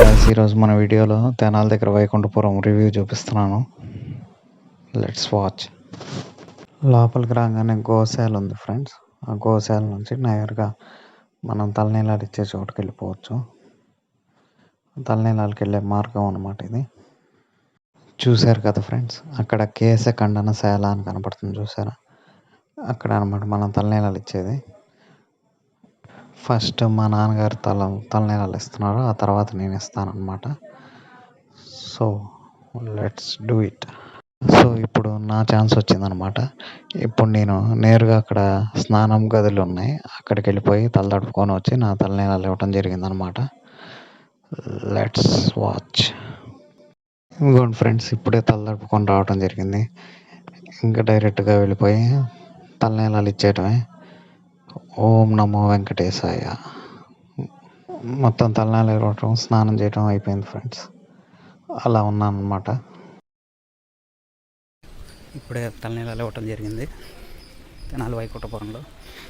Guys ఈరోజు మన వీడియోలో తెనాల దగ్గర వైకుంఠపురం రివ్యూ చూపిస్తున్నాను. లెట్స్ వాచ్ లోపలికి రాగానే గోశాల ఉంది ఫ్రెండ్స్ ఆ గోశాల నుంచి నేరుగా మనం తలనీలాలు ఇచ్చే చోటుకి వెళ్ళిపోవచ్చు. తలనీలాలకి వెళ్ళే మార్గం అన్నమాట ఇది. చూశారు కదా ఫ్రెండ్స్ అక్కడ కేశ ఖండనశాల అని కనపడుతుంది చూసారా? అక్కడ అనమాట మనం తలనీలాలు ఇచ్చేది. ఫస్ట్ మా నాన్నగారు తల తలనీలాలు ఇస్తున్నారు ఆ తర్వాత నేను ఇస్తాను అనమాట so let's do it. So ఇప్పుడు నా ఛాన్స్ వచ్చిందనమాట ఇప్పుడు నేను నేరుగా అక్కడ స్నానం గదులు ఉన్నాయి. అక్కడికి వెళ్ళిపోయి తల తడుపుకొని వచ్చి నా తలనీలాలు ఇవ్వటం జరిగిందనమాట లెట్స్ వాచ్. ఇంకోండి ఫ్రెండ్స్ ఇప్పుడే తల తడుపుకొని రావటం జరిగింది. ఇంకా డైరెక్ట్గా వెళ్ళిపోయి తలనీలాలు ఇచ్చేయటమే. ఓం నమో వెంకటేశాయ. మొత్తం తలనాలు ఇవ్వటం స్నానం చేయటం అయిపోయింది ఫ్రెండ్స్ అలా ఉన్నాను అనమాట ఇప్పుడే తలనీళ్ళు ఇవ్వటం జరిగింది. తెనాలి వైకుంఠపురంలో.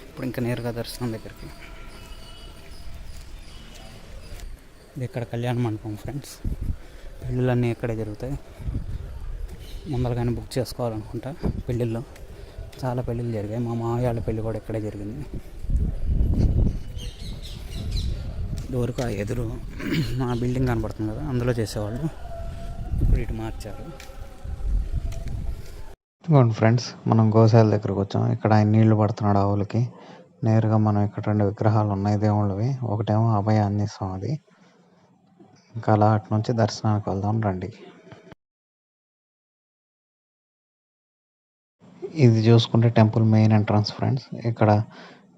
ఇప్పుడు ఇంకా నేరుగా దర్శనం దగ్గరికి. ఇది ఇక్కడ కళ్యాణ మండపం ఫ్రెండ్స్ పెళ్ళిళ్ళన్నీ ఇక్కడే జరుగుతాయి. ముందరగానే బుక్ చేసుకోవాలనుకుంటా పెళ్ళిళ్ళు. చాలా పెళ్ళిళ్ళు జరిగాయి. మా మామయ్య వాళ్ళ పెళ్ళి కూడా ఇక్కడే జరిగింది. డోర్కు ఆ ఎదురు మా బిల్డింగ్ కనబడుతుంది కదా అందులో చేసేవాళ్ళు. ఇప్పుడు ఇటు మార్చారు. ఇదిగోండి ఫ్రెండ్స్ మనం గోశాల దగ్గరకు వచ్చాం. ఇక్కడ ఆయన నీళ్ళు పడుతున్నాడు ఆవులకి నేరుగా మనం ఇక్కడ రెండు విగ్రహాలు ఉన్నాయి దేవుళ్ళవి. ఒకటేమో అభయ ఆంజనేయ స్వామిది ఇంకా అలా అటు నుంచి దర్శనానికి వెళ్దాం రండి. ఇది చూసుకుంటే టెంపుల్ మెయిన్ ఎంట్రన్స్ ఫ్రెండ్స్. ఇక్కడ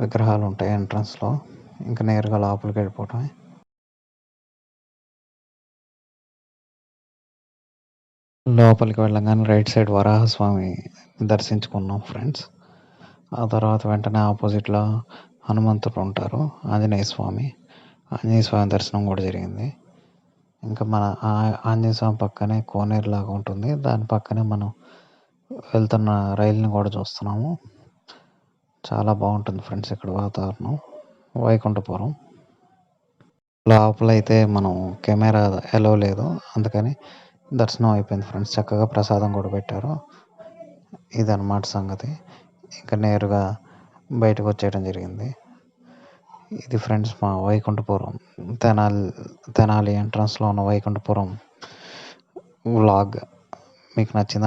విగ్రహాలు ఉంటాయి ఎంట్రన్స్లో. ఇంకా నేరుగా లోపలికి వెళ్ళిపోవటమే. లోపలికి వెళ్ళగానే రైట్ సైడ్ వరాహస్వామి దర్శించుకున్నాం ఫ్రెండ్స్. ఆ తర్వాత వెంటనే ఆపోజిట్లో హనుమంతుడు ఉంటారు ఆంజనేయ స్వామి. ఆంజనేయ స్వామి దర్శనం కూడా జరిగింది. ఇంకా మన ఆ- ఆంజనేయ స్వామి పక్కనే కోనేరు లాగా ఉంటుంది. దాని పక్కనే మనం వెళ్తున్న రైలుని కూడా చూస్తున్నాము. చాలా బాగుంటుంది ఫ్రెండ్స్ ఇక్కడ వాతావరణం. వైకుంఠపురం. లోపల అయితే మనం కెమెరా ఎలో లేదు. అందుకని దర్శనం అయిపోయింది ఫ్రెండ్స్. చక్కగా ప్రసాదం కూడా పెట్టారు. ఇదన్నమాట సంగతి. ఇంకా నేరుగా బయటకు వచ్చేయడం జరిగింది. ఇది ఫ్రెండ్స్ మా వైకుంఠపురం. తెనాలి తెనాలి ఎంట్రన్స్లో ఉన్న వైకుంఠపురం వ్లాగ్ మీకు నచ్చిందా?